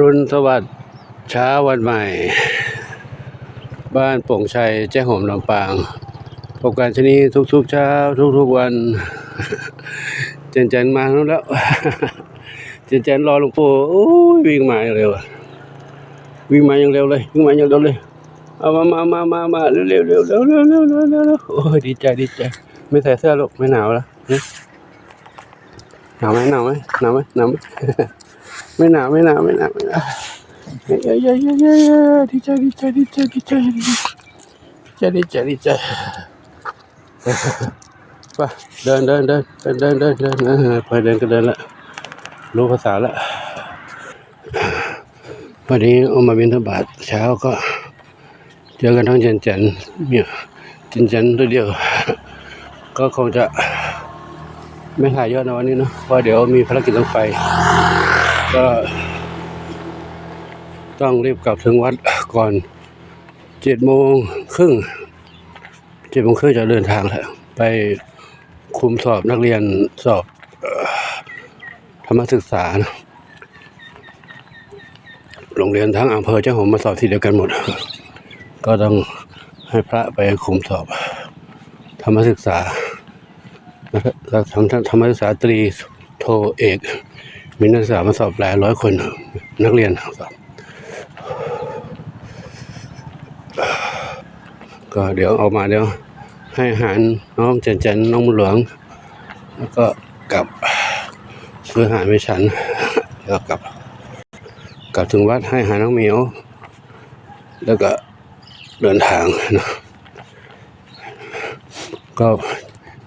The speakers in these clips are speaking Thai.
รุณสวัสดิ์เช้าวันใหม่ บ้านโป่งชัยแจ้ห่มลำปางพบกันชนี้ทุกๆเช้า ทุกๆวัน เจนเจนมาแล้ว เจนเจนรอหลวงปู่โอ้ยวิ่งมาอย่างเร็ววิ่งมาอย่างเร็วเลยวิ่งมาอย่างเร็วเลยเอามามามามามาเร็วเร็วเร็วเร็วเร็วเร็วเร็วเร็วโอ้ยดีใจดีใจ ไม่ใส่เสื้อลูกไม่หนาวแล้วหนาวไหมหนาวไหมหนาวไหมหนาวไหม ไม่หนาวไม่หนาวไม่หนาวไม่หนาวเย้เย้เย้เย้เย้เย้ดีใจดีใจดีใจดีใจดีใจดีใจดีใจไปเดินเดินเดินเดินเดินเดินเดินเออไปเดินก็เดินละรู้ภาษาละวันนี้เอามาบินทบาทเช้าก็ เจอกันทั้งเจนเจนเนี่ยเจนเจนตัวเดียว ก็คงจะไม่ถ่ายยอดในวันนี้เนอะเพราะเดี๋ยวมีภารกิจต้องไป ก็ ต้องรีบกลับถึงวัดก่อนเจ็ดโมงครึ่งเจ็ดโมงครึ่งจะเดินทางแล้วไปคุมสอบนักเรียนสอบธรรมศึกษานะโรงเรียนทั้งอำเภอเจ้าหงมาสอบที่เดียวกันหมด ก็ต้องให้พระไปคุมสอบ ธรรมศึกษาทำธรรมศึกษาตรีโทเอก มีนักศึกษามาสอบหลายร้อยคนนักเรียนสอบก็เดี๋ยวออกมาเดี๋ยวให้อาหารน้องเจนเจนน้องบุญหลวง แล้วก็กลับซื้ออาหารไปฉันแล้วกลับ กลับถึงวัดให้อาหารน้องเหมียว แล้วก็เดินทางนะก็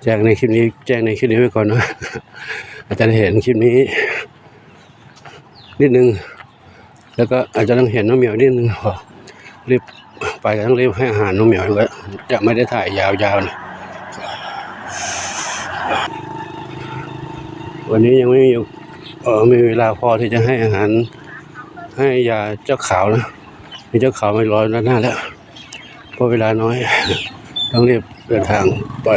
แจ้งในคลิปนี้แจ้งในคลิปนี้ไว้ก่อนนะอาจารย์เห็นคลิปนี้ นิดนึง แล้วก็อาจจะต้องเห็นน้องเหมียวนิดนึงพอรีบไปก็ต้องรีบให้อาหารน้องเหมียวด้วยจะไม่ได้ถ่ายยาวๆนะวันนี้ยังไม่มีเออมีเวลาพอที่จะให้อาหาร ให้ยาเจ้าขาวนะมีเจ้าขาวไม่รอด้านหน้าแล้วเพราะเวลาน้อย ต้องรีบเดินทางไป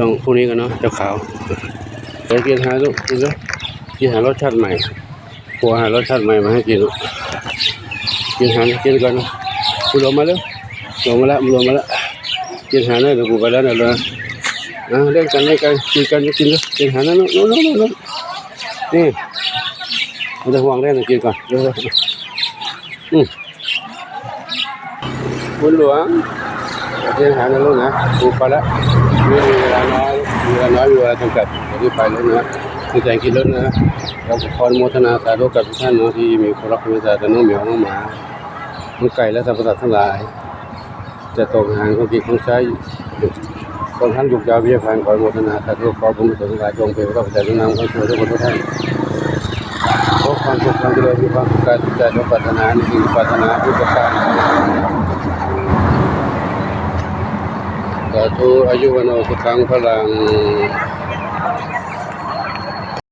ต้องพรุ่นี้กันเนาะเจ้าขาวไปกินหาลูกกินแล้วกินหารสชาติใหม่ครัวหารสชาติใหม่มาให้กินลูกกินหากินกันนะกูลงมาแล้วลงมาแล้วลงมาแล้วกินหาเนี่ยเดี๋ยวกูไปแล้วเนี่ยเลยอะเล่นกันเล่นกันกินกันกินแล้วกินหานั่นนู่นนู่นนู่นนู่นนี่มันจะห่วงเล่นกินก่อนเร็วอืมบุญหลวง เดินหานะลูกนะปูไปแล้วมีเวลาน้อยมีเวลาน้อยมีเวลาจำกัดเดี๋ยวรีบไปแล้วนะคือใจกินรถนะเราขออนุโมทนาสาธุกับทุกท่านเนาะที่มีความรักความเมตตาแต่น้องเหมียวน้องหมาน้องไก่และสรรพสัตว์ทั้งหลาย จะตกหางของกินของใช้ตอนทั้งยุกยาววิญญาณขอโมทนาสาธุขอบุญกุศลทั้งหลายจงเป็นพระพุทธเจ้าน้ำของช่วยทุกคนทุกท่านขอความสุขความเจริญมีความสุขกายสุขใจทุกปรารถนาในสิ่งปรารถนาทุกประการ สาธุอายุวโนสุขังพลัง